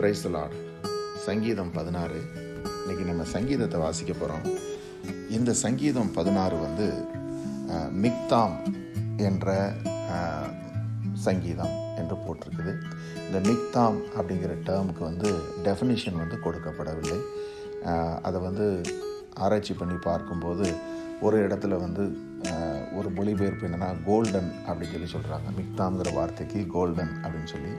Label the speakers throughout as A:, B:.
A: Price Lord சங்கீதம் பதினாறு. இன்றைக்கி நம்ம சங்கீதத்தை வாசிக்க போகிறோம் இந்த சங்கீதம் பதினாறு வந்து மிக்தாம் என்ற சங்கீதம் என்று போட்டிருக்குது. இந்த மிக்தாம் அப்படிங்கிற டேர்முக்கு வந்து டெஃபினிஷன் வந்து கொடுக்கப்படவில்லை. அதை வந்து ஆராய்ச்சி பண்ணி பார்க்கும்போது ஒரு இடத்துல வந்து ஒரு மொழிபெயர்ப்பு என்னென்னா கோல்டன் அப்படின்னு சொல்லி சொல்கிறாங்க மிக்தாங்கிற வார்த்தைக்கு கோல்டன் அப்படின்னு சொல்லி.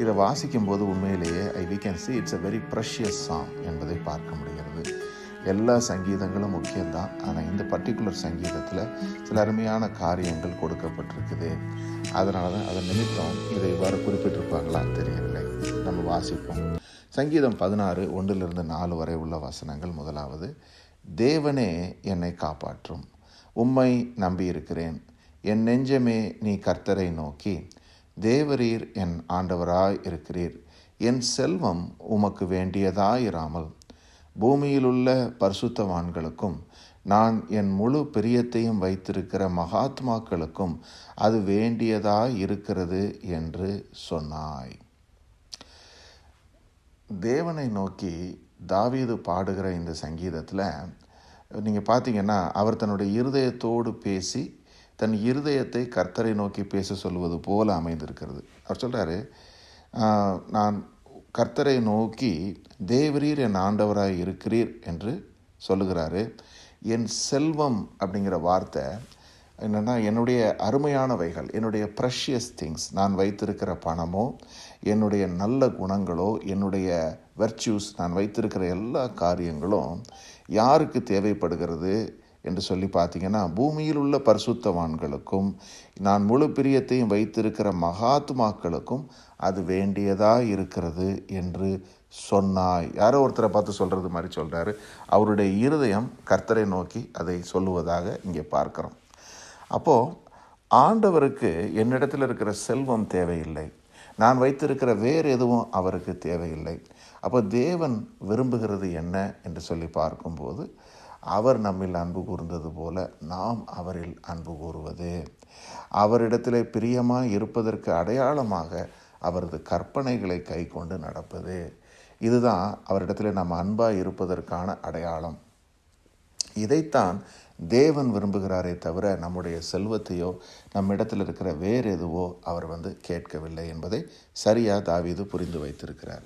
A: இதை வாசிக்கும்போது உண்மையிலேயே I we can see it's a very precious song என்பதை பார்க்க முடிகிறது. எல்லா சங்கீதங்களும் முக்கியம்தான். ஆனால் இந்த பர்டிகுலர் சங்கீதத்தில் சில அருமையான காரியங்கள் கொடுக்கப்பட்டிருக்குது. அதனால தான் அதன் நிமித்தம் இதை இவ்வாறு குறிப்பிட்டிருப்பாங்களா தெரியவில்லை. நம்ம வாசிப்போம். சங்கீதம் பதினாறு ஒன்றிலிருந்து நாலு வரை உள்ள வசனங்கள். முதலாவது தேவனே என்னை காப்பாற்றும். உம்மை நம்பியிருக்கிறேன். என் நெஞ்சமே நீ கர்த்தரை நோக்கி. தேவரீர் என் ஆண்டவராய் இருக்கிறீர். என் செல்வம் உமக்கு வேண்டியதாயிராமல். பூமியிலுள்ள பரிசுத்தவான்களுக்கும் நான் என் முழு பிரியத்தையும் வைத்திருக்கிற மகாத்மாக்களுக்கும் அது வேண்டியதாய் இருக்கிறது என்று சொன்னாய். தேவனை நோக்கி தாவீது பாடுகிற இந்த சங்கீதத்தில் நீங்கள் பார்த்தீங்கன்னா அவர் தன்னுடைய இருதயத்தோடு பேசி தன் இருதயத்தை கர்த்தரை நோக்கி பேச சொல்வது போல அமைந்திருக்கிறது. அவர் சொல்கிறாரு நான் கர்த்தரை நோக்கி தேவரீர் என் ஆண்டவராக இருக்கிறீர் என்று சொல்லுகிறாரு. என் செல்வம் அப்படிங்கிற வார்த்தை என்னென்னா என்னுடைய அருமையானவைகள் என்னுடைய ப்ரெஷியஸ் திங்ஸ் நான் வைத்திருக்கிற பணமோ என்னுடைய நல்ல குணங்களோ என்னுடைய வெர்ச்சியூஸ் நான் வைத்திருக்கிற எல்லா காரியங்களும் யாருக்கு தேவைப்படுகிறது என்று சொல்லி பார்த்தீங்கன்னா பூமியில் உள்ள பரிசுத்தவான்களுக்கும் நான் முழு பிரியத்தையும் வைத்திருக்கிற மகாத்மாக்களுக்கும் அது வேண்டியதாக இருக்கிறது என்று சொன்னாய். யாரோ ஒருத்தரை பார்த்து சொல்கிறது மாதிரி சொல்கிறாரு அவருடைய இருதயம் கர்த்தரை நோக்கி அதை சொல்லுவதாக இங்கே பார்க்குறோம். அப்போது ஆண்டவருக்கு என்னிடத்தில் இருக்கிற செல்வம் தேவையில்லை. நான் வைத்திருக்கிற வேறு எதுவும் அவருக்கு தேவையில்லை. அப்போ தேவன் விரும்புகிறது என்ன என்று சொல்லி பார்க்கும்போது அவர் நம்மில் அன்பு கூர்ந்தது போல நாம் அவரில் அன்பு கூறுவது. அவரிடத்தில் பிரியமாக இருப்பதற்கு அடையாளமாக அவரது கற்பனைகளை கை கொண்டு நடப்பது. இதுதான் அவரிடத்தில் நம்ம அன்பாக இருப்பதற்கான அடையாளம். இதைத்தான் தேவன் விரும்புகிறாரே தவிர நம்முடைய செல்வத்தையோ நம்மிடத்தில் இருக்கிற வேறு எதுவோ அவர் வந்து கேட்கவில்லை என்பதை சரியாக தாவீது புரிந்து வைத்திருக்கிறார்.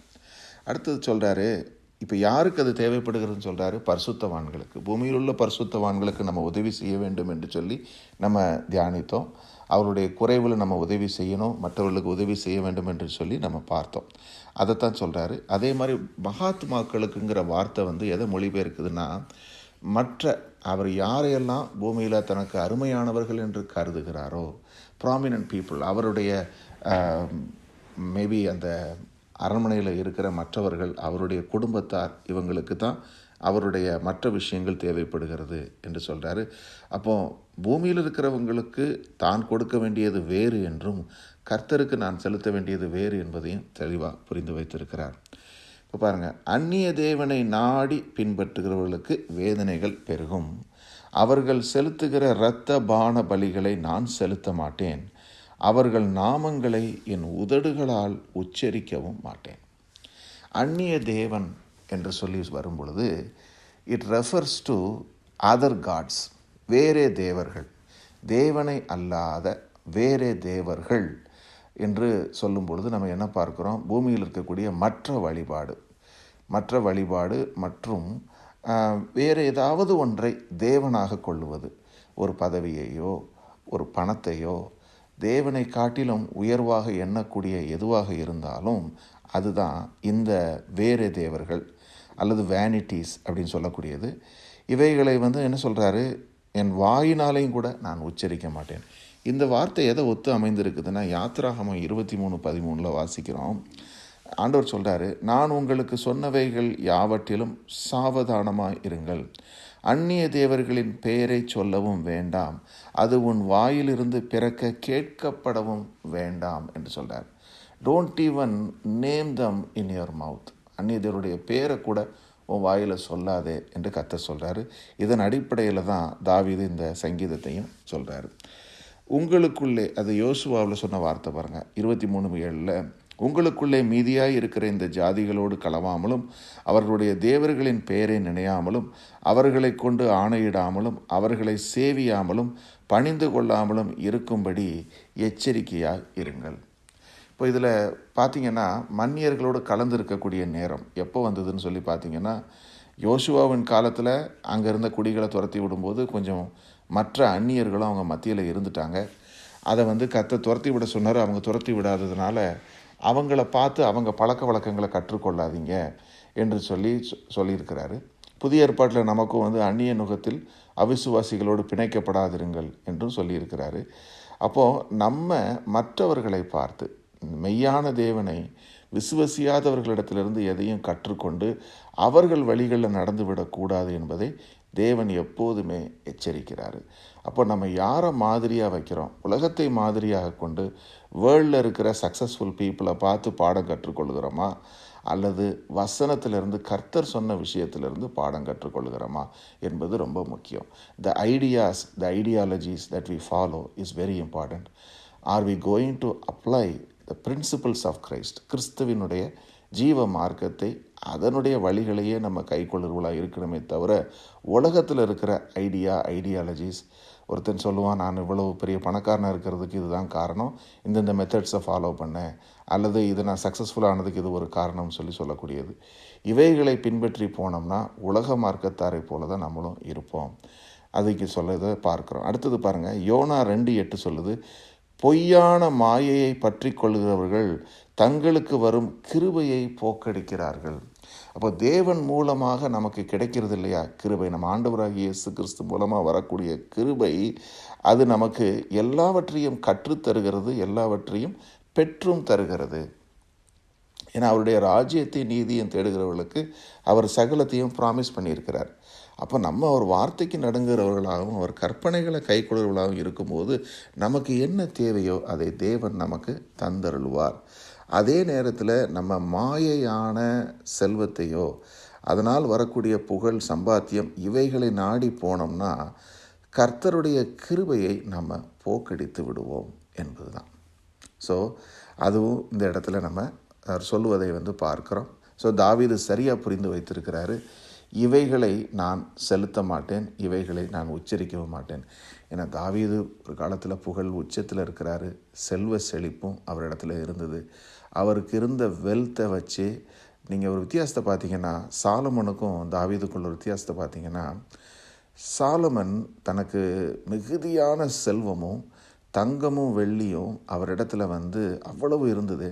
A: அடுத்தது சொல்கிறாரு இப்போ யாருக்கு அது தேவைப்படுகிறதுன்னு சொல்கிறாரு பரிசுத்தவான்களுக்கு. பூமியில் உள்ள பரிசுத்தவான்களுக்கு நம்ம உதவி செய்ய வேண்டும் என்று சொல்லி நம்ம தியானித்தோம். அவருடைய குறைவில் நம்ம உதவி செய்யணும். மற்றவர்களுக்கு உதவி செய்ய வேண்டும் என்று சொல்லி நம்ம பார்த்தோம். அதைத்தான் சொல்கிறாரு அதே மாதிரி மகாத்மாக்களுக்குங்கிற வார்த்தை வந்து எதை மொழிபெயர்க்குதுன்னா மற்ற அவர் யாரையெல்லாம் பூமியில் தனக்கு அருமையானவர்கள் என்று கருதுகிறாரோ ப்ராமினன்ட் பீப்புள் அவருடைய மேபி அந்த அரண்மனையில் இருக்கிற மற்றவர்கள் அவருடைய குடும்பத்தார் இவங்களுக்கு தான் அவருடைய மற்ற விஷயங்கள் தேவைப்படுகிறது என்று சொல்கிறாரு அப்போ பூமியில் இருக்கிறவங்களுக்கு தான் கொடுக்க வேண்டியது வேறு என்றும் கர்த்தருக்கு நான் செலுத்த வேண்டியது வேறு என்பதையும் தெளிவாக புரிந்து வைத்திருக்கிறார். இப்போ பாருங்கள் அந்நிய தேவனை நாடி பின்பற்றுகிறவர்களுக்கு வேதனைகள் பெருகும். அவர்கள் செலுத்துகிற இரத்த பான பலிகளை நான் செலுத்த மாட்டேன். அவர்கள் நாமங்களை என் உதடுகளால் உச்சரிக்கவும் மாட்டேன். அந்நிய தேவன் என்று சொல்லி வரும் பொழுது it refers to other gods வேறே தேவர்கள் தேவனை அல்லாத வேறே தேவர்கள் என்று சொல்லும் பொழுது நம்ம என்ன பார்க்குறோம்? பூமியில் இருக்கக்கூடிய மற்ற வழிபாடு மற்ற வழிபாடு மற்றும் வேறு ஏதாவது ஒன்றை தேவனாக கொள்ளுவது. ஒரு பதவியையோ ஒரு பணத்தையோ தேவனை காட்டிலும் உயர்வாக எண்ணக்கூடிய எதுவாக இருந்தாலும் அதுதான் இந்த வேறு தேவர்கள் அல்லது வேனிட்டிஸ் அப்படின்னு சொல்லக்கூடியது. இவைகளை வந்து என்ன சொல்கிறாரு என் வாயினாலையும் கூட நான் உச்சரிக்க மாட்டேன். இந்த வார்த்தை எதை ஒத்து அமைந்திருக்குதுன்னா யாத்ராகமம் இருபத்தி மூணு பதிமூணில் வாசிக்கிறோம். ஆண்டவர் சொல்கிறாரு நான் உங்களுக்கு சொன்னவைகள் யாவற்றிலும் சாவதானமாக இருங்கள். அந்நிய தேவர்களின் பெயரை சொல்லவும் வேண்டாம். அது உன் வாயிலிருந்து பிறக்க கேட்கப்படவும் வேண்டாம் என்று சொல்கிறார் don't even name them in your mouth அந்நிய தேவருடைய பேரை கூட உன் வாயில் சொல்லாதே என்று கத்த சொல்கிறாரு இதன் அடிப்படையில் தான் தாவீது இந்த சங்கீதத்தையும் சொல்கிறாரு உங்களுக்குள்ளே அது யோசுவாவில் சொன்ன வார்த்தை பாருங்கள் இருபத்தி மூணு ஏழில் உங்களுக்குள்ளே மீதியாய் இருக்கிற இந்த ஜாதிகளோடு களவாமலும் அவர்களுடைய தேவர்களின் பெயரை நினையாமலும் அவர்களை கொண்டு ஆணையிடாமலும் அவர்களை சேவியாமலும் பணிந்து கொள்ளாமலும் இருக்கும்படி எச்சரிக்கையாக இருங்கள். இப்போ இதில் பார்த்தீங்கன்னா மன்னியர்களோடு கலந்து இருக்கக்கூடிய நேரம் எப்போ வந்ததுன்னு சொல்லி பார்த்தீங்கன்னா யோசுவாவின் காலத்தில் அங்கே இருந்த குடிகளை துரத்தி விடும்போது கொஞ்சம் மற்ற அந்நியர்களும் அவங்க மத்தியில் இருந்துட்டாங்க. அதை வந்து கத்தை துரத்தி விட சொன்னார். அவங்க துரத்தி விடாததுனால அவங்கள பார்த்து அவங்க பழக்க வழக்கங்களை கற்றுக்கொள்ளாதீங்க என்று சொல்லி சொ- சொல்லியிருக்கிறாரு. புதிய ஏற்பாட்டில் நமக்கும் வந்து அந்நிய நுகத்தில் அவிசுவாசிகளோடு பிணைக்கப்படாதிருங்கள் என்றும் சொல்லியிருக்கிறாரு. அப்போது நம்ம மற்றவர்களை பார்த்து மெய்யான தேவனை விசுவசியாதவர்களிடத்திலிருந்து எதையும் கற்றுக்கொண்டு அவர்கள் வழிகளில் நடந்து விடக்கூடாது என்பதை தேவன் எப்போதுமே எச்சரிக்கிறாரு. அப்போ நம்ம யாரை மாதிரியாக வைக்கிறோம்? உலகத்தை மாதிரியாக கொண்டு வேர்ல்டில் இருக்கிற சக்ஸஸ்ஃபுல் பீப்புளை பார்த்து பாடம் கற்றுக்கொள்கிறோமா? அல்லது வசனத்திலிருந்து கர்த்தர் சொன்ன விஷயத்திலிருந்து பாடம் கற்றுக்கொள்கிறோமா? என்பது ரொம்ப முக்கியம். The ideas the ideologies that we follow is very important are we going to apply the principles of Christ கிறிஸ்துவினுடைய ஜீவ மார்க்கத்தை அதனுடைய வழிகளையே நம்ம கைக்கொள்ளர்களாக இருக்கணுமே தவிர உலகத்தில் இருக்கிற ஐடியா ஐடியாலஜிஸ் ஒருத்தன் சொல்லுவான் நான் இவ்வளோ பெரிய பணக்காரனாக இருக்கிறதுக்கு இதுதான் காரணம். இந்தந்த மெத்தட்ஸை ஃபாலோ பண்ணேன் அல்லது இது நான் சக்ஸஸ்ஃபுல்லானதுக்கு இது ஒரு காரணம்னு சொல்லி சொல்லக்கூடியது. இவைகளை பின்பற்றி போனோம்னா உலக மார்க்கத்தாரை போல தான் நம்மளும் இருப்போம். அதுக்கு சொல்லதை பார்க்குறோம். அடுத்தது பாருங்கள் யோனா ரெண்டு எட்டு சொல்லுது பொய்யான மாயையை பற்றி கொள்கிறவர்கள் தங்களுக்கு வரும் கிருபையை போக்கடிக்கிறார்கள். அப்போ தேவன் மூலமாக நமக்கு கிடைக்கிறது இல்லையா? கிருபை. நம்ம ஆண்டவராகிய இயேசு கிறிஸ்து மூலமாக வரக்கூடிய கிருபை அது நமக்கு எல்லாவற்றையும் கற்றுத்தருகிறது எல்லாவற்றையும் பெற்றும் தருகிறது. ஏன்னா அவருடைய ராஜ்யத்தை நீதியும் தேடுகிறவர்களுக்கு அவர் சகலத்தையும் ப்ராமிஸ் பண்ணியிருக்கிறார். அப்போ நம்ம அவர் வார்த்தைக்கு நடுங்கிறவர்களாகவும் அவர் கற்பனைகளை கைக்கொள்கிறவர்களாகவும் இருக்கும்போது நமக்கு என்ன தேவையோ அதை தேவன் நமக்கு தந்தருள்வார். அதே நேரத்தில் நம்ம மாயையான செல்வத்தையோ அதனால் வரக்கூடிய புகழ் சம்பாத்தியம் இவைகளை நாடி போனோம்னா கர்த்தருடைய கிருபையை நம்ம போக்கடித்து விடுவோம் என்பதுதான். ஸோ அதுவும் இந்த இடத்துல நம்ம சொல்லுவதை வந்து பார்க்குறோம். ஸோ தாவீது சரியாக புரிந்து வைத்திருக்கிறாரு. இவைகளை நான் செலுத்த மாட்டேன் இவைகளை நான் உச்சரிக்கவும் மாட்டேன். ஏன்னா தாவீது ஒரு காலத்தில் புகழ் உச்சத்தில் இருக்கிறாரு. செல்வ செழிப்பும் அவரிடத்துல இருந்தது. அவருக்கு இருந்த வெல்த்தை வச்சு நீங்கள் ஒரு வித்தியாசத்தை பார்த்தீங்கன்னா சாலமனுக்கும் தாவீதுக்குள்ள ஒரு வித்தியாசத்தை பார்த்தீங்கன்னா சாலமன் தனக்கு மிகுதியான செல்வமும் தங்கமும் வெள்ளியும் அவரிடத்துல வந்து அவ்வளவு இருந்தது.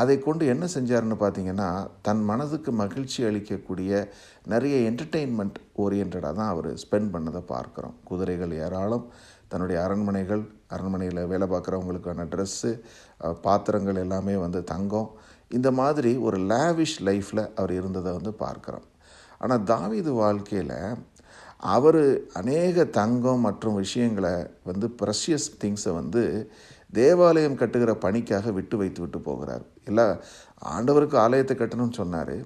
A: அதை கொண்டு என்ன செஞ்சாருன்னு பார்த்தீங்கன்னா தன் மனதுக்கு மகிழ்ச்சி அளிக்கக்கூடிய நிறைய என்டர்டெயின்மெண்ட் ஓரியன்டாக தான் அவர் ஸ்பெண்ட் பண்ணதை பார்க்குறோம். குதிரைகள் ஏராளம் தன்னுடைய அரண்மனைகள் அரண்மனையில் வேலை பார்க்குறவங்களுக்கான ட்ரெஸ்ஸு பாத்திரங்கள் எல்லாமே வந்து தங்கம். இந்த மாதிரி ஒரு லேவிஷ் லைஃப்பில் அவர் இருந்ததை வந்து பார்க்குறோம். ஆனால் தாவீது வாழ்க்கையில் அவர் அநேக தங்கம் மற்றும் விஷயங்களை வந்து ப்ரெஷியஸ் திங்ஸை வந்து தேவாலயம் கட்டுகிற பணிக்காக விட்டு வைத்து விட்டு போகிறார். இல்லை ஆண்டவருக்கு ஆலயத்தை கட்டணும்னு சொன்னார்.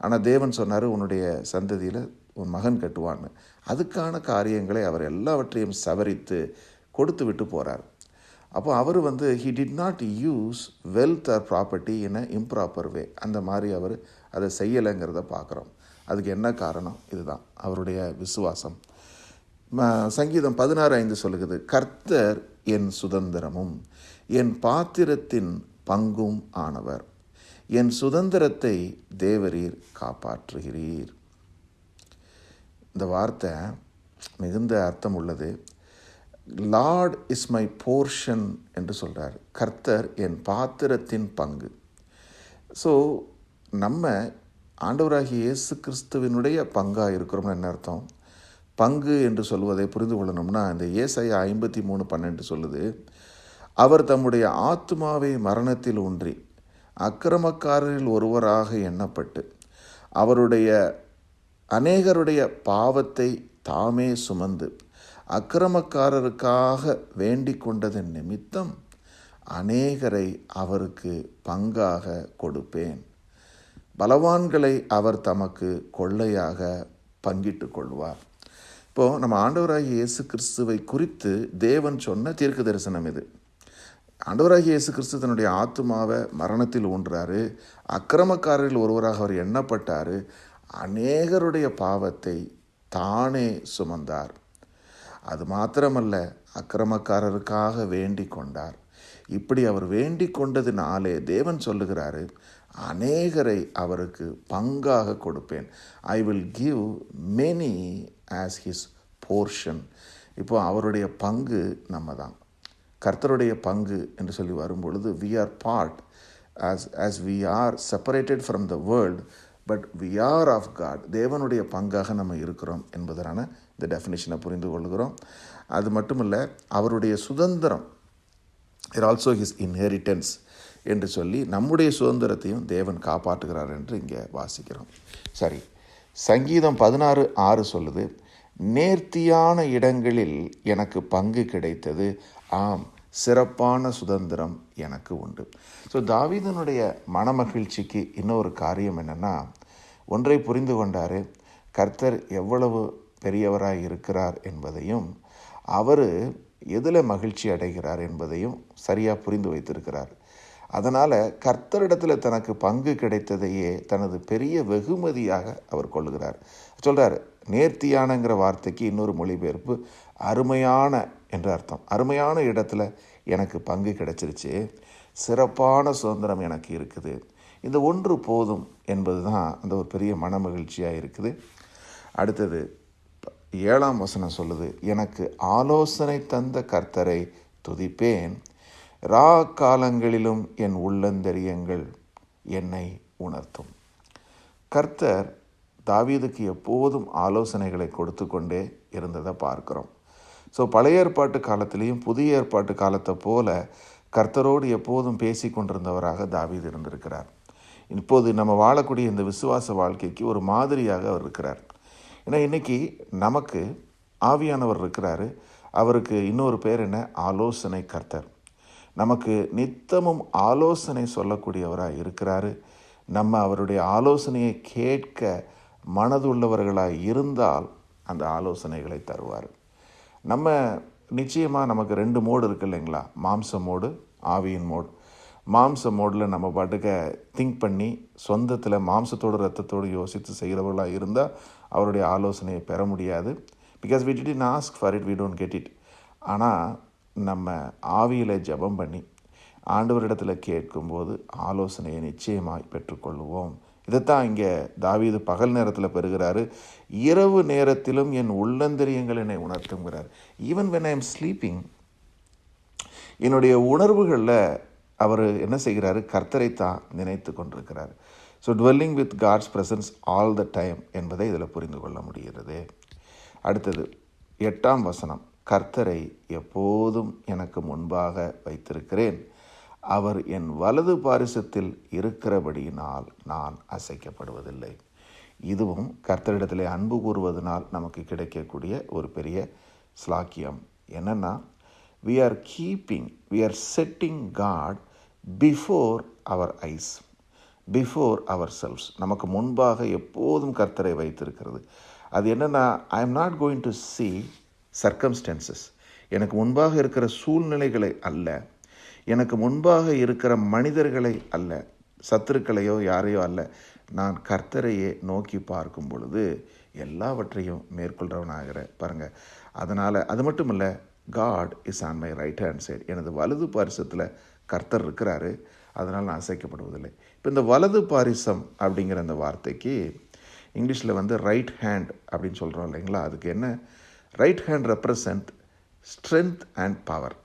A: ஆனால் தேவன் சொன்னார் உன்னுடைய சந்ததியில் உன் மகன் கட்டுவான்னு. அதுக்கான காரியங்களை அவர் எல்லாவற்றையும் சவரித்து கொடுத்து விட்டு போகிறார் அப்போ அவர் வந்து he did not use wealth or property in a improper way அந்த மாதிரி அவர் அதை செய்யலைங்கிறத பார்க்குறோம் அதுக்கு என்ன காரணம்? இதுதான். அவருடைய விசுவாசம். சங்கீதம் பதினாறு ஐந்து சொல்லுகிறது கர்த்தர் என் சுதந்திரமும் என் பாத்திரத்தின் பங்கும் ஆனவர். என் சுதந்திரத்தை தேவரீர் காப்பாற்றுகிறீர். இந்த வார்த்தை மிகுந்த அர்த்தம் உள்ளது. லார்ட் இஸ் மை போர்ஷன் என்று சொல்கிறார் கர்த்தர் என் பாத்திரத்தின் பங்கு. ஸோ நம்ம ஆண்டவராகிய இயேசு கிறிஸ்துவினுடைய பங்காக இருக்கிறோம்னு என்ன அர்த்தம்? பங்கு என்று சொல்வதை புரிந்து கொள்ளணும்னா இந்த ஏசை ஐம்பத்தி மூணு பன்னெண்டு சொல்லுது அவர் தம்முடைய ஆத்மாவை மரணத்தில் ஊன்றி அக்கிரமக்காரரில் ஒருவராக எண்ணப்பட்டு அவருடைய அநேகருடைய பாவத்தை தாமே சுமந்து அக்கிரமக்காரருக்காக வேண்டிக் கொண்டதன் நிமித்தம் அநேகரை அவருக்கு பங்காக கொடுப்பேன். பலவான்களை அவர் தமக்கு கொள்ளையாக பங்கிட்டு கொள்வார். இப்போது நம்ம ஆண்டவராகிய இயேசு கிறிஸ்துவை குறித்து தேவன் சொன்ன தீர்க்க தரிசனம் இது. ஆண்டவராகிய இயேசு கிறிஸ்து தன்னுடைய ஆத்துமாவை மரணத்தில் ஊன்றாரு. அக்கிரமக்காரரில் ஒருவராக அவர் எண்ணப்பட்டார். அநேகருடைய பாவத்தை தானே சுமந்தார். அது மாத்திரமல்ல அக்கிரமக்காரருக்காக வேண்டிக் கொண்டார். இப்படி அவர் வேண்டிக் கொண்டதினாலே தேவன் சொல்லுகிறாரு அநேகரை அவருக்கு பங்காக கொடுப்பேன். I will give many as his portion இப்போ அவருடைய பங்கு நம்ம தான் கர்த்தருடைய பங்கு என்று சொல்லி வரும்பொழுது we are part as as we are separated from the world but we are of God தேவனுடைய பங்காக நம்ம இருக்கிறோம் என்பதனான இந்த டெஃபினேஷனை புரிந்து கொள்கிறோம். அது மட்டும் இல்லை அவருடைய சுதந்திரம் இட் ஆல்சோ ஹிஸ் இன்ஹெரிட்டன்ஸ் என்று சொல்லி நம்முடைய சுதந்திரத்தையும் தேவன் காப்பாற்றுகிறார் என்று இங்கே வாசிக்கிறோம். சரி சங்கீதம் பதினாறு ஆறு சொல்லுது நேர்த்தியான இடங்களில் எனக்கு பங்கு கிடைத்தது ஆம் சிறப்பான சுதந்திரம் எனக்கு உண்டு. ஸோ தாவீதனுடைய மனமகிழ்ச்சிக்கு இன்னொரு காரியம் என்னென்னா ஒன்றை புரிந்து கொண்டார் கர்த்தர் எவ்வளவு பெரியவராக இருக்கிறார் என்பதையும் அவர் எதில் மகிழ்ச்சி அடைகிறார் என்பதையும் சரியாக புரிந்து வைத்திருக்கிறார். அதனால் கர்த்தரிடத்தில் தனக்கு பங்கு கிடைத்ததையே தனது பெரிய வெகுமதியாக அவர் கொள்ளுகிறார். சொல்கிறார் நேர்த்தியானங்கிற வார்த்தைக்கு இன்னொரு மொழிபெயர்ப்பு அருமையான என்று அர்த்தம். அருமையான இடத்துல எனக்கு பங்கு கிடைச்சிருச்சு. சிறப்பான சுதந்திரம் எனக்கு இருக்குது. இந்த ஒன்று போதும் என்பது தான் அந்த ஒரு பெரிய மன மகிழ்ச்சியாக இருக்குது. அடுத்தது ஏழாம் வசனம் சொல்லுது எனக்கு ஆலோசனை தந்த கர்த்தரை துதிப்பேன். ரா காலங்களிலும் என் உள்ளந்தரியங்கள் என்னை உணர்த்தும். கர்த்தர் தாவீதுக்கு எப்போதும் ஆலோசனைகளை கொடுத்து கொண்டே இருந்ததை பார்க்குறோம். ஸோ பழைய ஏற்பாட்டு காலத்திலையும் புதிய ஏற்பாட்டு காலத்தை போல கர்த்தரோடு எப்போதும் பேசி கொண்டிருந்தவராக தாவீது இருந்திருக்கிறார். இப்போது நம்ம வாழக்கூடிய இந்த விசுவாச வாழ்க்கைக்கு ஒரு மாதிரியாக அவர் இருக்கிறார். ஏன்னா இன்றைக்கி நமக்கு ஆவியானவர் இருக்கிறாரு. அவருக்கு இன்னொரு பேர் என்ன? ஆலோசனை கர்த்தர். நமக்கு நித்தமும் ஆலோசனை சொல்லக்கூடியவராக இருக்கிறாரு. நம்ம அவருடைய ஆலோசனையை கேட்க மனதுள்ளவர்களாக இருந்தால் அந்த ஆலோசனைகளை தருவார். நம்ம நிச்சயமாக நமக்கு ரெண்டு மோடு இருக்கு இல்லைங்களா? மாம்ச மோடு ஆவியின் மோடு. மாம்ச மோடில் நம்ம பாட்டுக்க திங்க் பண்ணி சொந்தத்தில் மாம்சத்தோடு ரத்தத்தோடு யோசித்து செய்கிறவர்களாக இருந்தால் அவருடைய ஆலோசனையை பெற முடியாது. Because we did ask for it we don't get it ஆனால் நம்ம ஆவியில் ஜெபம் பண்ணி ஆண்டவரிடத்தில் கேட்கும்போது ஆலோசனையை நிச்சயமாய் பெற்றுக்கொள்வோம் இதைத்தான் இங்கே தாவீது பகல் நேரத்தில் பெறுகிறாரு. இரவு நேரத்திலும் என் உள்ளந்தரியங்கள் என்னை உணர்த்துங்கிறார். Even when I am sleeping என்னுடைய உணர்வுகளில் அவர் என்ன செய்கிறாரு? கர்த்தரை தான் நினைத்து கொண்டிருக்கிறார். So dwelling with God's presence all the time என்பதை இதில் புரிந்து கொள்ள முடிகிறது. அடுத்தது எட்டாம் வசனம் கர்த்தரை எப்போதும் எனக்கு முன்பாக வைத்திருக்கிறேன். அவர் என் வலது பாரிசத்தில் இருக்கிறபடியினால் நான் அசைக்கப்படுவதில்லை. இதுவும் கர்த்தரிடத்தில் அன்பு கூறுவதனால் நமக்கு கிடைக்கக்கூடிய ஒரு பெரிய ஸ்லாக்கியம். என்னென்னா we are keeping we are setting God before our eyes before our selves நமக்கு முன்பாக எப்போதும் கர்த்தரை வைத்திருக்கிறது. அது என்னென்னா I am not going to see circumstances எனக்கு முன்பாக இருக்கிற சூழ்நிலைகளை அல்ல. எனக்கு முன்பாக இருக்கிற மனிதர்களை அல்ல சத்துருக்களையோ யாரையோ அல்ல நான் கர்த்தரையே நோக்கி பார்க்கும் பொழுது எல்லாவற்றையும் மேற்கொள்கிறவனாகிற பாருங்கள் அதனால் அது மட்டும் இல்லை God is on my right hand side எனது வலது பாரிசத்தில் கர்த்தர் இருக்கிறாரு. அதனால் நான் அசைக்கப்படுவதில்லை. இப்போ இந்த வலது பாரிசம் அப்படிங்கிற அந்த வார்த்தைக்கு இங்கிலீஷில் வந்து ரைட் ஹேண்ட் அப்படின்னு சொல்கிறோம் இல்லைங்களா? அதுக்கு என்ன? Right hand represent strength and power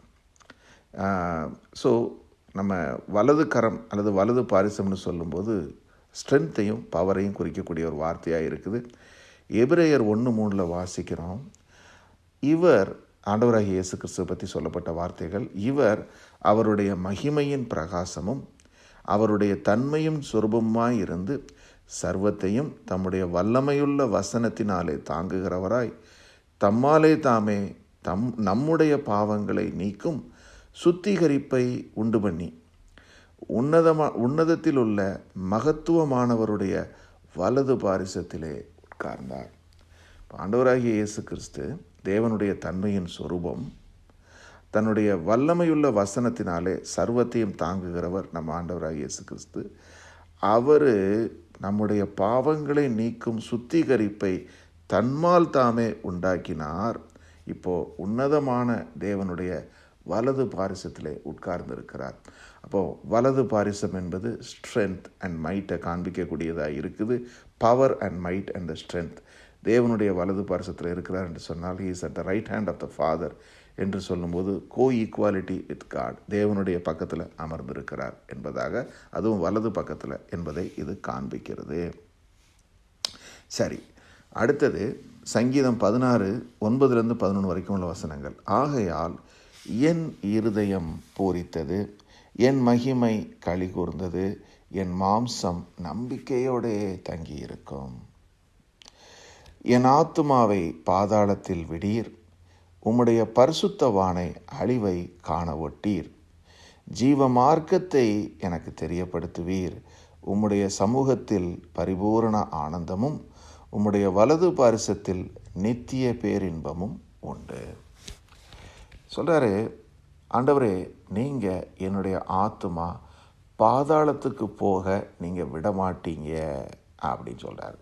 A: so நம்ம வலது கரம் அல்லது வலது பாரிசம்னு சொல்லும்போது ஸ்ட்ரென்த்தையும் பவரையும் குறிக்கக்கூடிய ஒரு வார்த்தையாக இருக்குது. எபிரேயர் ஒன்று மூணில் வாசிக்கிறோம். இவர் ஆண்டவராகிய இயேசு கிறிஸ்துவை பற்றி சொல்லப்பட்ட வார்த்தைகள். இவர் அவருடைய மகிமையின் பிரகாசமும் அவருடைய தன்மையும் சுரூபமாய் இருந்து சர்வத்தையும் தம்முடைய வல்லமையுள்ள வசனத்தினாலே தாங்குகிறவராய் தம்மாலே தாமே தம் நம்முடைய பாவங்களை நீக்கும் சுத்திகரிப்பை உண்டு பண்ணி உன்னதமா உன்னதத்தில் உள்ள மகத்துவமானவருடைய வலது பாரிசத்திலே உட்கார்ந்தார். ஆண்டவராகிய இயேசு கிறிஸ்து தேவனுடைய தன்மையின் சொரூபம் தன்னுடைய வல்லமையுள்ள வசனத்தினாலே சர்வத்தையும் தாங்குகிறவர் நம்ம ஆண்டவராக இயேசு கிறிஸ்து அவர் நம்முடைய பாவங்களை நீக்கும் சுத்திகரிப்பை தன்மால் தாமே உண்டாக்கினார். இப்போது உன்னதமான தேவனுடைய வலது பாரிசத்திலே உட்கார்ந்திருக்கிறார். அப்போது வலது பாரிசம் என்பது ஸ்ட்ரென்த் அண்ட் மைட்டை காண்பிக்கக்கூடியதாக இருக்குது. Power and might and the strength தேவனுடைய வலது பாரிசத்தில் இருக்கிறார் என்று சொன்னால் he is at the right hand of the father என்று சொல்லும்போது கோ ஈக்குவாலிட்டி வித் காட் தேவனுடைய பக்கத்தில் அமர்ந்திருக்கிறார் என்பதாக அதுவும் வலது பக்கத்தில் என்பதை இது காண்பிக்கிறது. சரி அடுத்தது சங்கீதம் பதினாறு ஒன்பதுலேருந்து பதினொன்று வரைக்கும் உள்ள வசனங்கள். ஆகையால் என் இருதயம் பூரித்தது என் மகிமை களி கூர்ந்தது என் மாம்சம் நம்பிக்கையோடே தங்கியிருக்கும். என் ஆத்துமாவை பாதாளத்தில் விடீர் உம்முடைய பரிசுத்தவானை அழிவை காண ஒட்டீர். ஜீவ மார்க்கத்தை எனக்கு தெரியப்படுத்துவீர் உம்முடைய சமூகத்தில் பரிபூரண ஆனந்தமும் உம்முடைய வலது பாரிசத்தில் நித்திய பேரின்பமும் உண்டு. சொல்கிறாரு ஆண்டவரே நீங்கள் என்னுடைய ஆத்மா பாதாளத்துக்கு போக நீங்கள் விடமாட்டீங்க அப்படின்னு சொல்கிறார்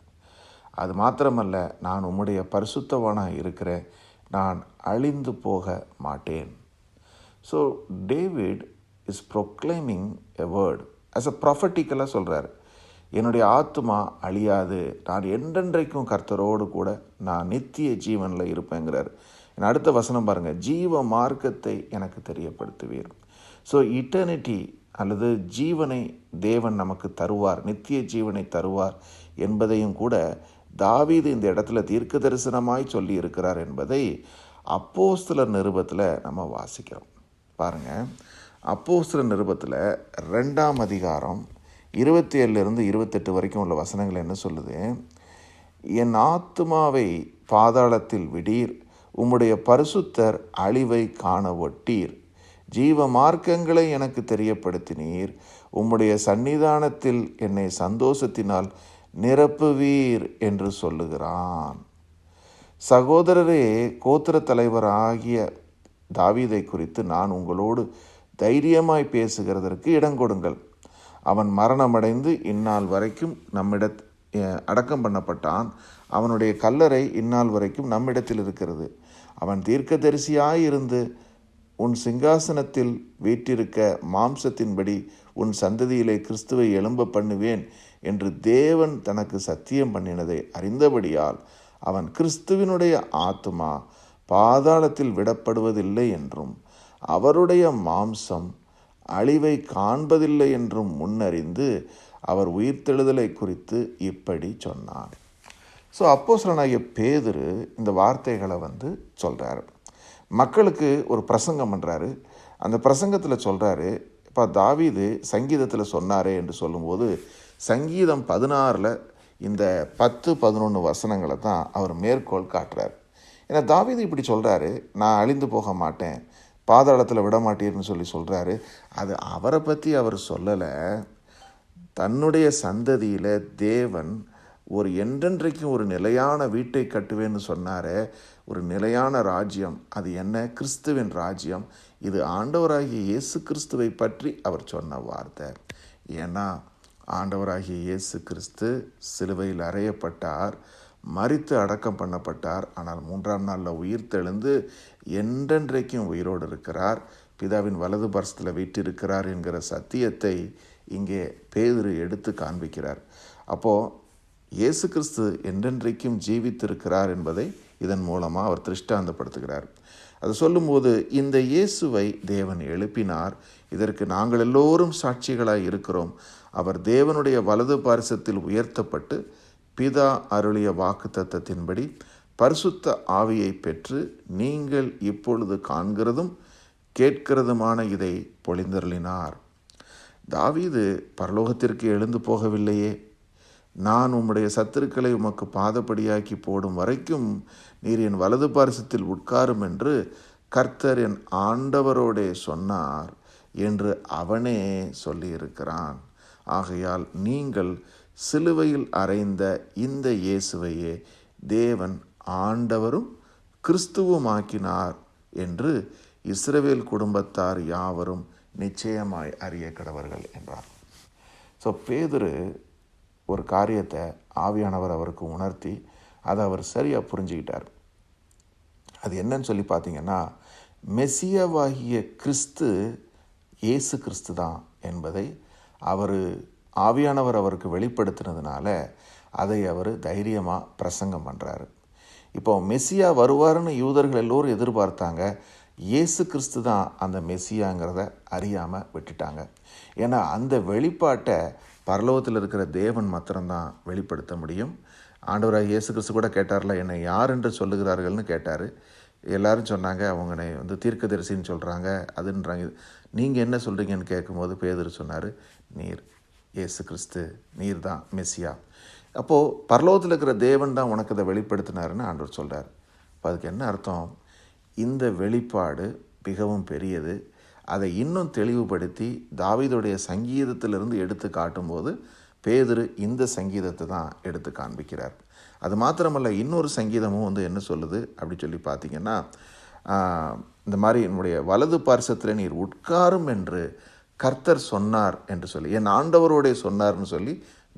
A: அது மாத்திரமல்ல நான் உம்முடைய பரிசுத்தவனாக இருக்கிறேன் நான் அழிந்து போக மாட்டேன். So David is proclaiming a word as a ப்ராஃபட்டிக்கலாக சொல்கிறார் என்னுடைய ஆத்மா அழியாது. நான் என்றென்றைக்கும் கர்த்தரோடு கூட நான் நித்திய ஜீவனில் இருப்பேங்கிறார். அடுத்த வசனம் பாருங்கள் ஜீவ மார்க்கத்தை எனக்கு தெரியப்படுத்துவீர். ஸோ இட்டர்னிட்டி அல்லது ஜீவனை தேவன் நமக்கு தருவார். நித்திய ஜீவனை தருவார் என்பதையும் கூட தாவீது இந்த இடத்துல தீர்க்க தரிசனமாய் சொல்லி இருக்கிறார் என்பதை அப்போஸ்தல நிருபத்தில் நம்ம வாசிக்கிறோம். பாருங்கள் அப்போஸ்தல நிருபத்தில் ரெண்டாம் அதிகாரம் இருபத்தி ஏழுலேருந்து இருபத்தெட்டு வரைக்கும் உள்ள வசனங்கள் என்ன சொல்லுது? என் ஆத்மாவை பாதாளத்தில் விடீர். உம்முடைய பரிசுத்தர் அழிவை காண ஒட்டீர். ஜீவ மார்க்கங்களை எனக்கு தெரியப்படுத்தினீர். உம்முடைய சன்னிதானத்தில் என்னை சந்தோஷத்தினால் நிரப்புவீர் என்று சொல்லுகிறான். சகோதரரே கோத்திர தலைவர் ஆகிய தாவீதை குறித்து நான் உங்களோடு தைரியமாய் பேசுகிறதற்கு இடம் கொடுங்கள். அவன் மரணமடைந்து இந்நாள் வரைக்கும் நம்மிட அடக்கம் பண்ணப்பட்டான். அவனுடைய கல்லறை இந்நாள் வரைக்கும் நம்மிடத்தில் இருக்கிறது. அவன் தீர்க்கதரிசியாயிருந்து உன் சிங்காசனத்தில் வீற்றிருக்க மாம்சத்தின்படி உன் சந்ததியிலே கிறிஸ்துவை எழும்ப பண்ணுவேன் என்று தேவன் தனக்கு சத்தியம் பண்ணினதை அறிந்தபடியால் அவன் கிறிஸ்துவினுடைய ஆத்மா பாதாளத்தில் விடப்படுவதில்லை என்றும் அவருடைய மாம்சம் அழிவை காண்பதில்லை என்றும் முன்னறிந்து அவர் உயிர்த்தெழுதலை குறித்து இப்படி சொன்னார் ஸோ அப்போ சிலனாகிய பேதரு இந்த வார்த்தைகளை வந்து சொல்கிறாரு மக்களுக்கு ஒரு பிரசங்கம் பண்ணுறாரு அந்த பிரசங்கத்தில் சொல்கிறாரு இப்போ தாவீது சங்கீதத்தில் சொன்னாரே என்று சொல்லும்போது சங்கீதம் பதினாறில் இந்த பத்து பதினொன்று வசனங்களை தான் அவர் மேற்கோள் காட்டுறார். ஏன்னா தாவீது இப்படி சொல்கிறாரு நான் அழிந்து போக மாட்டேன் பாதாளத்தில் விட மாட்டீர்னு சொல்லி சொல்கிறாரு அது அவரை பற்றி அவர் சொல்லலை. தன்னுடைய சந்ததியில் தேவன் ஒரு என்றென்றைக்கும் ஒரு நிலையான வீட்டை கட்டுவேன்னு சொன்னார் ஒரு நிலையான ராஜ்யம். அது என்ன? கிறிஸ்துவின் ராஜ்யம். இது ஆண்டவராகிய இயேசு கிறிஸ்துவை பற்றி அவர் சொன்ன வார்த்தை. ஏன்னா ஆண்டவராகிய இயேசு கிறிஸ்து சிலுவையில் அறையப்பட்டார் மறித்து அடக்கம் பண்ணப்பட்டார் ஆனால் மூன்றாம் நாளில் உயிர் தெழுந்து என்றென்றைக்கும் உயிரோடு இருக்கிறார். பிதாவின் வலது பர்சத்தில் வீட்டிருக்கிறார் என்கிற சத்தியத்தை இங்கே பேதுரு எடுத்து காண்பிக்கிறார். அப்போது இயேசு கிறிஸ்து என்றென்றைக்கும் ஜீவித்திருக்கிறார் என்பதை இதன் மூலமாக அவர் திருஷ்டாந்தப்படுத்துகிறார். அது சொல்லும்போது இந்த இயேசுவை தேவன் எழுப்பினார். இதற்கு நாங்கள் எல்லோரும் சாட்சிகளாய் இருக்கிறோம். அவர் தேவனுடைய வலது பாரிசத்தில் உயர்த்தப்பட்டு பிதா அருளிய வாக்கு தத்தத்தின்படி பரிசுத்த ஆவியை பெற்று நீங்கள் இப்பொழுது காண்கிறதும் கேட்கிறதுமான இதை பொழிந்தருளினார். தாவீது பரலோகத்திற்கு எழுந்து போகவில்லையே? நான் உம்முடைய சத்துருக்களை உமக்கு பாதப்படியாக்கி போடும் வரைக்கும் நீர் என் வலது பார்சத்தில் உட்காரும் என்று கர்த்தர் என் ஆண்டவரோடே சொன்னார் என்று அவனே சொல்லியிருக்கிறான். ஆகையால் நீங்கள் சிலுவையில் அறைந்த இந்த இயேசுவையே தேவன் ஆண்டவரும் கிறிஸ்துவுமாக்கினார் என்று இஸ்ரவேல் குடும்பத்தார் யாவரும் நிச்சயமாய் அறிய கடவர்கள் என்றார். ஸோ பேதுரு ஒரு காரியத்தை ஆவியானவர் அவருக்கு உணர்த்தி அதை அவர் சரியாக புரிஞ்சுக்கிட்டார். அது என்னன்னு சொல்லி பார்த்தீங்கன்னா மெசியாவாகிய கிறிஸ்து இயேசு கிறிஸ்து தான் என்பதை அவர் ஆவியானவர் அவருக்கு வெளிப்படுத்தினதுனால அதை அவர் தைரியமாக பிரசங்கம் பண்ணுறாரு இப்போ மெஸ்ஸியா வருவாருன்னு யூதர்கள் எல்லோரும் எதிர்பார்த்தாங்க இயேசு கிறிஸ்து தான் அந்த மெஸ்ஸியாங்கிறத அறியாமல் விட்டுட்டாங்க. ஏன்னா அந்த வெளிப்பாட்டை பரலோகத்தில் இருக்கிற தேவன் மாத்திரம்தான் வெளிப்படுத்த முடியும். ஆண்டவராக இயேசு கிறிஸ்து கூட கேட்டார்ல என்னை யார் என்று சொல்லுகிறார்கள்னு கேட்டார். எல்லாரும் சொன்னாங்க அவங்கனை வந்து தீர்க்கதரிசின்னு சொல்கிறாங்க அதுன்றாங்க. நீங்கள் என்ன சொல்கிறீங்கன்னு கேட்கும்போது பேதர் சொன்னார் நீர் இயேசு கிறிஸ்து நீர் தான் மெஸ்ஸியா அப்போது பரலோகத்தில் இருக்கிற தேவன் தான் உனக்கு அதை வெளிப்படுத்தினாருன்னு ஆண்டவர் சொல்கிறார் இப்போ அதுக்கு என்ன அர்த்தம்? இந்த வெளிப்பாடு மிகவும் பெரியது. அதை இன்னும் தெளிவுபடுத்தி தாவீதுடைய சங்கீதத்திலிருந்து எடுத்து காட்டும்போது பேதுரு இந்த சங்கீதத்தை தான் எடுத்து காண்பிக்கிறார். அது மாத்திரமல்ல இன்னொரு சங்கீதமும் வந்து என்ன சொல்லுது அப்படி சொல்லி பார்த்தீங்கன்னா இந்த மாதிரி என்னுடைய வலது பார்சத்தில் நீர் உட்காரும் என்று கர்த்தர் சொன்னார் என்று சொல்லி என் ஆண்டவரோடைய சொன்னார்னு சொல்லி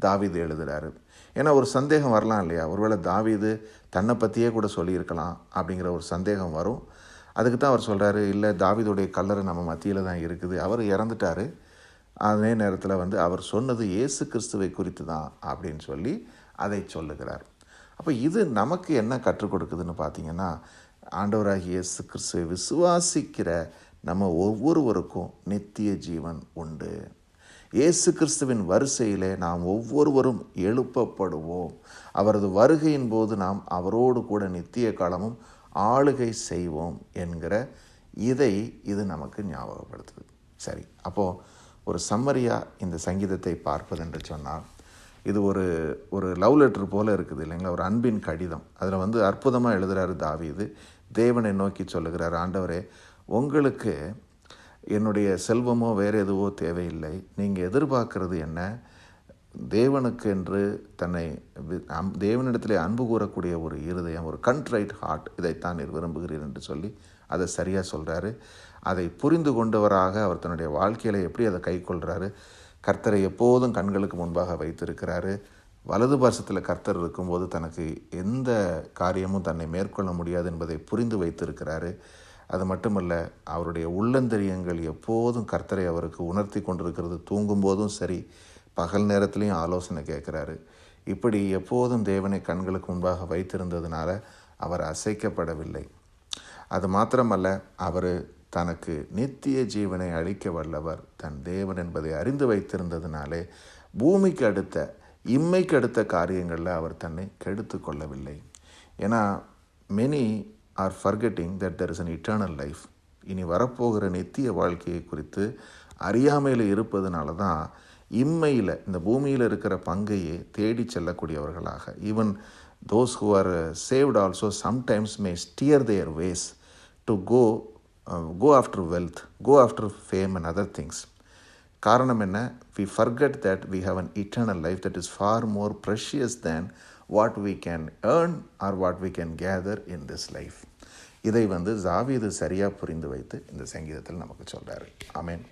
A: தாவீது எழுதுறாரு. ஏன்னா ஒரு சந்தேகம் வரலாம் இல்லையா? ஒருவேளை தாவிது தன்னை பற்றியே கூட சொல்லியிருக்கலாம் அப்படிங்கிற ஒரு சந்தேகம் வரும். அதுக்கு தான் அவர் சொல்கிறாரு இல்லை தாவிதோடைய கல்லறை நம்ம மத்தியில் தான் இருக்குது. அவர் இறந்துட்டாரு. அதே நேரத்தில் வந்து அவர் சொன்னது இயேசு கிறிஸ்துவை குறித்து தான் அப்படின்னு சொல்லி அதை சொல்லுகிறார். அப்போ இது நமக்கு என்ன கற்றுக் கொடுக்குதுன்னு பார்த்தீங்கன்னா ஆண்டவராகிய இயேசு கிறிஸ்துவை விசுவாசிக்கிற நம்ம ஒவ்வொருவருக்கும் நித்திய ஜீவன் உண்டு. இயேசு கிறிஸ்துவின் வரிசையிலே நாம் ஒவ்வொருவரும் எழுப்பப்படுவோம். அவரது வருகையின் போது நாம் அவரோடு கூட நித்திய காலமும் ஆளுகை செய்வோம் என்கிற இதை இது நமக்கு ஞாபகப்படுத்துது. சரி அப்போது ஒரு சம்மரியாக இந்த சங்கீதத்தை பார்ப்பதென்று சொன்னால் இது ஒரு ஒரு லவ் லெட்டர் போல் இருக்குது இல்லைங்களா? ஒரு அன்பின் கடிதம். அதில் வந்து அற்புதமாக எழுதுகிறாரு தாவீது. தேவனை நோக்கி சொல்லுகிறார் ஆண்டவரே உங்களுக்கு என்னுடைய செல்வமோ வேறு எதுவோ தேவையில்லை. நீங்கள் எதிர்பார்க்கறது என்ன? தேவனுக்கு என்று தன்னை அம்- தேவனிடத்திலே அன்பு கூறக்கூடிய ஒரு இருதயம் ஒரு கண்ட்ரைட் ஹார்ட் இதைத்தான் நீர் விரும்புகிறீர் என்று சொல்லி அதை சரியாக சொல்கிறாரு அதை புரிந்து கொண்டவராக அவர் தன்னுடைய வாழ்க்கையில் எப்படி அதை கைக்கொள்கிறாரு கர்த்தரை எப்போதும் கண்களுக்கு முன்பாக வைத்திருக்கிறாரு. வலது பாசத்தில் கர்த்தர் இருக்கும்போது தனக்கு எந்த காரியமும் தன்னை மேற்கொள்ள முடியாது என்பதை புரிந்து வைத்திருக்கிறாரு. அது மட்டுமல்ல அவருடைய உள்ளந்தரியங்கள் எப்போதும் கர்த்தரை அவருக்கு உணர்த்தி கொண்டிருக்கிறது. தூங்கும்போதும் சரி பகல் நேரத்துலையும் ஆலோசனை கேட்குறாரு. இப்படி எப்போதும் தேவனை கண்களுக்கு முன்பாக வைத்திருந்ததுனால அவர் அசைக்கப்படவில்லை. அது மாத்திரமல்ல அவர் தனக்கு நித்திய ஜீவனை அளிக்க வல்லவர். தன் தேவன் என்பதை அறிந்து வைத்திருந்ததுனாலே பூமிக்கு அடுத்த இம்மைக்கு அடுத்த காரியங்களில் அவர் தன்னை கெடுத்து கொள்ளவில்லை. ஏன்னா many are forgetting that there is an eternal life இனி வரப்போகிற நித்திய வாழ்க்கையை குறித்து அறியாமையில் இருப்பதனால தான் இம்மையில் இந்த பூமியில் இருக்கிற பங்கையே தேடி செல்லக்கூடியவர்களாக even those who are saved also sometimes may steer their ways to go go after wealth go after fame and other things காரணம் என்ன? We forgot that we have an eternal life that is far more precious than what we can earn or what we can gather in this life இதை வந்து ஜாவீது சரியாக புரிந்து வைத்து இந்த சங்கீதத்தில் நமக்கு சொல்கிறார் ஐ மீன்